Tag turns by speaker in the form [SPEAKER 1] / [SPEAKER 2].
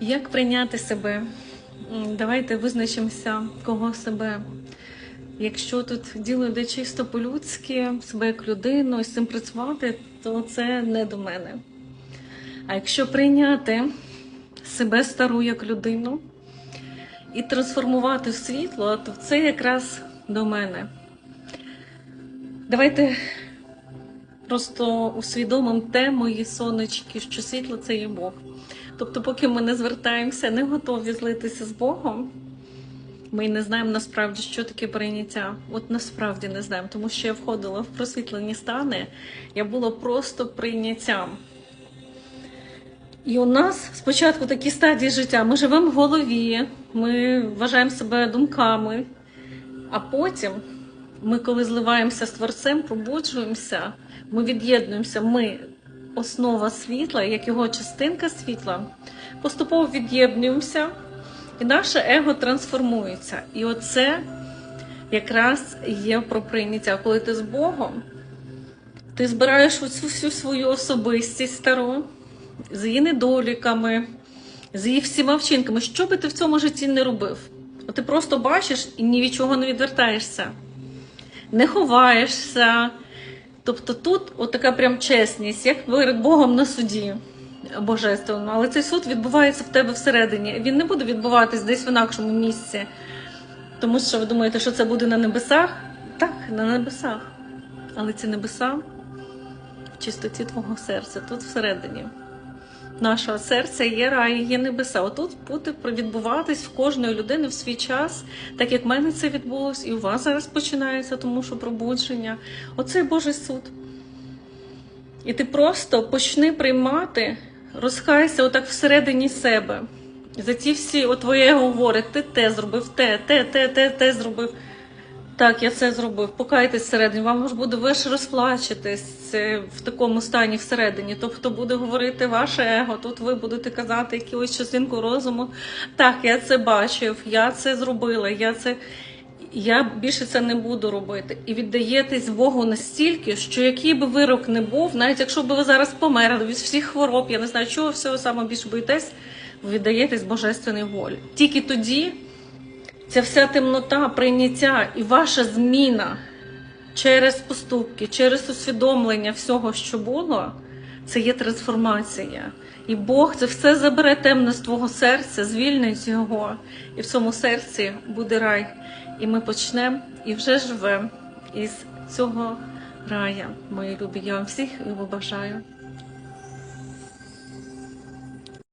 [SPEAKER 1] Як прийняти себе? Давайте визначимося, кого себе. Якщо тут діло йде чисто по-людськи, себе як людину і з цим працювати, то це не до мене. А якщо прийняти себе стару як людину і трансформувати в світло, то це якраз до мене. Давайте просто усвідомимо те, мої сонечки, що світло це є Бог. Тобто, поки ми не звертаємося, не готові злитися з Богом, ми не знаємо насправді, що таке прийняття. От насправді не знаємо, тому що я входила в просвітлені стани, я була просто прийняттям. І у нас спочатку такі стадії життя. Ми живемо в голові, ми вважаємо себе думками, а потім ми, коли зливаємося з творцем, пробуджуємося, ми від'єднуємося. Ми основа світла, як його частинка світла, поступово від'єднуємося, і наше его трансформується. І оце якраз є про прийняття. Коли ти з Богом, ти збираєш оцю всю свою особистість стару з її недоліками, з її всіма вчинками. Що би ти в цьому житті не робив? От ти просто бачиш і ні від чого не відвертаєшся, не ховаєшся. Тобто тут така прям чесність, як перед Богом на суді божественному. Але цей суд відбувається в тебе всередині. Він не буде відбуватись десь в інакшому місці. Тому що ви думаєте, що це буде на небесах? Так, на небесах. Але ці небеса в чистоті твого серця, тут всередині. Нашого серця є рай, є небеса. Отут буде відбуватись в кожної людини в свій час, так як в мене це відбулось, і у вас зараз починається, тому що пробудження. Оцей Божий суд. І ти просто почни приймати, розкайся отак всередині себе. За ті всі, от твоє говорить, ти те зробив, те, те, те, те, те зробив. Так, я це зробив. Покайтесь всередині. Вам ж буде ви ж розплачетесь в такому стані всередині. Тобто буде говорити ваше его. Тут ви будете казати якусь частинку розуму. Так, я це бачив, я це зробила, я це. Я більше це не буду робити. І віддаєтесь Богу настільки, що який би вирок не був, навіть якщо б ви зараз померли від всіх хвороб, я не знаю, чого всього саме більше боїтесь, ви віддаєтесь божественній волі. Тільки тоді ця вся темнота прийняття і ваша зміна через поступки, через усвідомлення всього, що було, це є трансформація. І Бог це все забере темне з твого серця, звільнить його, і в цьому серці буде рай. І ми почнемо і вже живемо із цього рая, мої любі. Я вам всіх його бажаю.